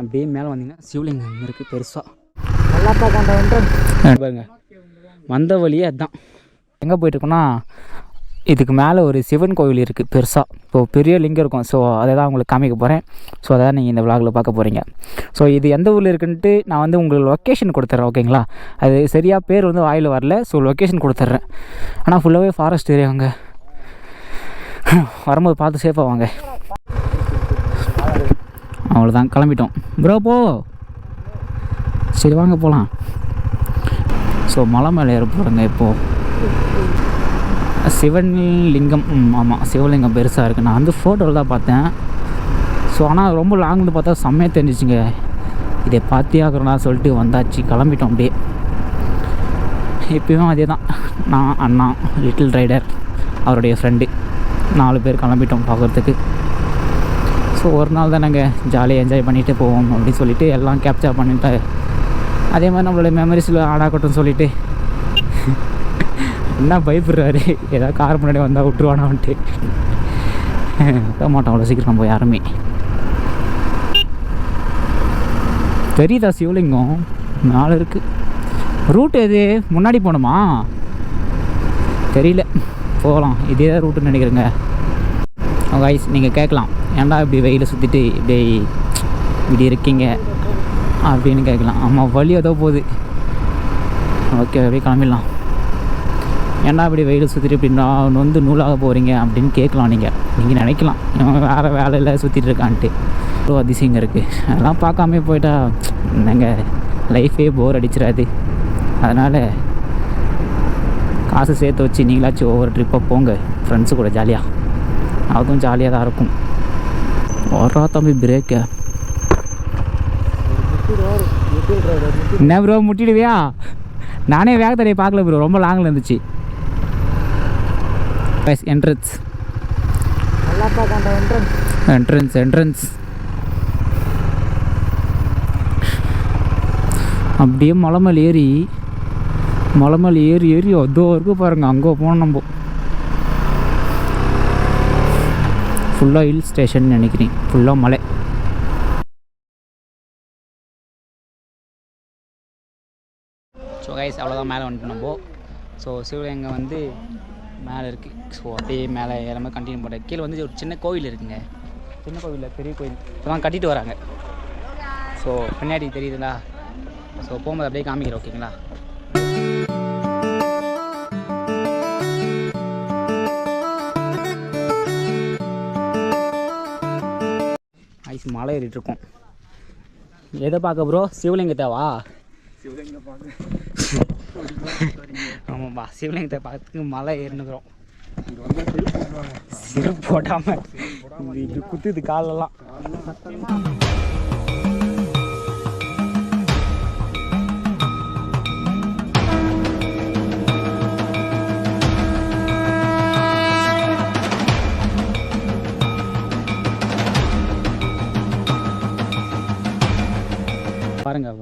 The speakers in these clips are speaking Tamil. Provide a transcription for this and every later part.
அப்படியே மேலே வந்தீங்கன்னா சிவலிங்கம் இருக்குது பெருசாக மல்லாப்பா கண்டவன் பாருங்க. வந்த வழியே அதுதான். எங்கே போயிட்டுருக்கோன்னா இதுக்கு மேலே ஒரு சிவன் கோவில் இருக்குது பெருசாக இப்போ பெரிய லிங்கம் இருக்கும். ஸோ அதை தான் உங்களுக்கு காமிக்க போகிறேன் ஸோ அதான் நீங்கள் இந்த விலாகில் பார்க்க போகிறீங்க ஸோ இது எந்த ஊரில் இருக்குன்ட்டு நான் வந்து உங்களுக்கு லொக்கேஷன் கொடுத்துட்றேன் ஓகேங்களா அது சரியாக பேர் வந்து வாயில் வரல. ஸோ லொக்கேஷன் கொடுத்துட்றேன் ஆனால் ஃபுல்லாகவே ஃபாரஸ்ட் ஏரியாங்க வரும்போது பார்த்து சேஃபாக வாங்க. அவ்வளோதான் கிளம்பிட்டோம். ப்ரோ போ. சரி வாங்க போகலாம் ஸோ மலை மேலே ஏற போகிறோங்க இப்போது சிவன் லிங்கம் ம், ஆமாம் சிவலிங்கம் பெருசாக இருக்குது நான் வந்து ஃபோட்டோவில் தான் பார்த்தேன். ஸோ ஆனால் ரொம்ப லாங்லேருந்து பார்த்தா செம்மையாக தெரிஞ்சிச்சுங்க. இதை பார்த்தே ஆகிறோம்னா சொல்லிட்டு வந்தாச்சு. கிளம்பிட்டோம் அப்படியே. இப்பயும் அதே தான் நான் அண்ணா லிட்டில் ரைடர் அவருடைய ஃப்ரெண்டு நாலு பேர் கிளம்பிட்டோம் பார்க்குறதுக்கு. ஸோ ஒரு நாள் தான் நாங்கள் ஜாலியாக என்ஜாய் பண்ணிட்டு போவோம் அப்படின்னு சொல்லிட்டு எல்லாம் கேப்சர் பண்ணிட்டு அதே மாதிரி நம்மளோட மெமரிஸில் ஆடாக்கட்டும் சொல்லிட்டு. என்ன பயப்படுறாரு? ஏதாவது கார் முன்னாடி வந்தால் விட்டுருவானான்ட்டு விட மாட்டோம் அவ்வளோ சீக்கிரம் போய் யாருமே. தெரியுதா சிவலிங்கம்? நாலு இருக்குது ரூட் எது? முன்னாடி போகணுமா? தெரியல. போகலாம். இதே தான் ரூட்டுன்னு நினைக்கிறேங்க. கைஸ் நீங்கள் கேட்கலாம். ஏன்டா இப்படி வெயில சுற்றிட்டு இப்படி இப்படி இருக்கீங்க? அப்படின்னு கேட்கலாம். ஆமாம் வழி ஏதோ போகுது. ஓகே அப்படியே கிளம்பிடலாம். ஏன்டா இப்படி வெயில் சுற்றிட்டு இப்படி நான் வந்து நூலாக போகிறீங்க அப்படின்னு கேட்கலாம் நீங்கள் நீங்கள் நினைக்கலாம். இவன் வேறு வேலையில் சுற்றிட்டு இருக்கான்ட்டு. இவ்வளோ அதிசயங்க இருக்குது அதெல்லாம் பார்க்காம போயிட்டா என்னங்க லைஃபே போர் அடிச்சிடாது. அதனால் காசு சேர்த்து வச்சு நீங்களாச்சும் ஒவ்வொரு ட்ரிப்பாக போங்க. ஃப்ரெண்ட்ஸு கூட ஜாலியாக அதுவும் ஜாலியாக தான் இருக்கும். வரா தம்பி பிரேக்கு என்ன ப்ரோ முட்டிடுவியா? நானே வேகத்தடையை பார்க்கல ப்ரோ ரொம்ப லாங்கில் இருந்துச்சு. என்ட்ரன்ஸ் என்ட்ரன்ஸ் என்ட்ரன்ஸ் அப்படியே மலை மேலே ஏறி மலை மேலே ஏறி ஏறி அதோ இருக்கு பாருங்கள் அங்கே போனோம் நம்ம. ஃபுல்லாக ஹில் ஸ்டேஷன் நினைக்கிறேன். ஃபுல்லாக மலை. ஸோ கைஸ் அவ்வளோதான் மேலே வந்துட்டு நம்ம ஸோ சிவலிங்கம் வந்து மேலே இருக்குது ஸோ அப்படியே மேலே ஏறாமல் கண்டினியூ பண்ணுறேன் கீழே வந்து ஒரு சின்ன கோவில் இருக்குங்க. சின்ன கோவில் பெரிய கோவில். இப்போதான் கட்டிட்டு வராங்க. ஸோ பின்னாடி தெரியுதுங்களா? ஸோ போகும்போது அப்படியே காமிக்கிறேன் ஓகேங்களா மலை ஏறிட்டு இருக்கோம் எதை பார்க்க ப்ரோ சிவலிங்கத்தாவா? ஆமாப்பா சிவலிங்கத்தை பார்த்துக்கு மலை ஏறினுக்கிறோம். சிறப்பு போடாமல் இது குத்துது காலெல்லாம்.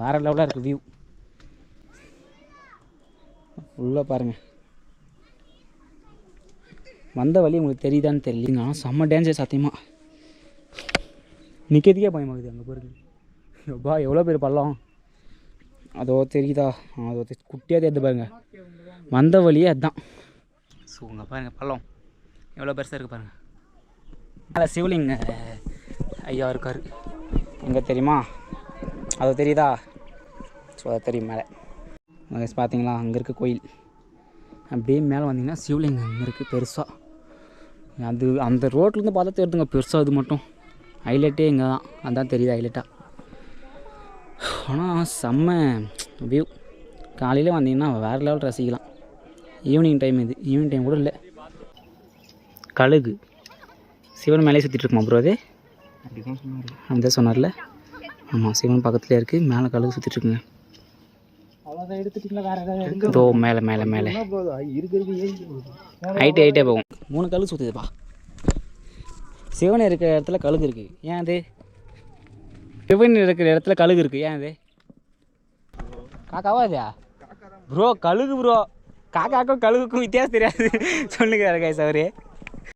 வேற லெவலாக இருக்கு வியூ உள்ள பாருங்க. வந்த வழி உங்களுக்கு தெரியுதான்னு தெரியலங்க. ஆனால் செம்ம டேஞ்சர் சத்தியமா. நிற்கிறதுக்கே பயமாகுது அங்கே பாருங்க. எப்பா எவ்வளோ பேர் பள்ளம்? அதோ தெரியுதா? அதோ குட்டியாக தெரியுது பாருங்க. வந்த வழியே அதுதான் ஸோ இங்கே பாருங்க பள்ளம். எவ்வளோ பெருசாக இருக்குது பாருங்க. மேலே சிவலிங்க ஐயா இருக்கார். எங்கே தெரியுமா? அது தெரியுதா? ஸோ அது தெரியும் மேலே. மகேஷ் பார்த்தீங்களா? அங்கே இருக்க கோயில். அப்படியே மேலே வந்தீங்கன்னா சிவலிங்கம் அங்கே இருக்குது பெருசாக அது அந்த ரோட்லேருந்து பார்த்தா தெரியுதுங்க பெருசாக இது மட்டும். ஹைலைட்டே இங்கே தான் அதான் தெரியுது ஹைலைட்டாக ஆனால் செம்ம வியூ காலையில் வந்தீங்கன்னா வேறு லெவல் ரசிக்கலாம். ஈவினிங் டைம் இது. ஈவினிங் டைம் கூட இல்லை. கழுகு. சிவன் மேலே சுற்றிட்டு இருக்குமா ப்ரோ அது? அப்படிதான் சொன்னாரு. சொன்னார்ல? ஆமாம் சிவன் பக்கத்துலேயே இருக்குது மேலே கழுகு சுற்றிட்டு இருக்குங்க. அவ்வளோதான் எடுத்துட்டீங்களா? வேற ஏதாவது இதோ மேலே மேலே மேலே. இருக்கிறது ஏறி ஹைட்டே ஹைட்டே போகும். மூணு கழுகு சுற்றுதுப்பா சிவன் இருக்கிற இடத்துல கழுகு இருக்குது ஏன் அது? சிவன் இருக்கிற இடத்துல கழுகு இருக்குது ஏன் அது? காக்காவா இதா? ப்ரோ கழுகு ப்ரோ காக்காக்கும் கழுகுக்கும் வித்தியாசம் தெரியாது. சொல்லுங்க கைஸ் அவரு.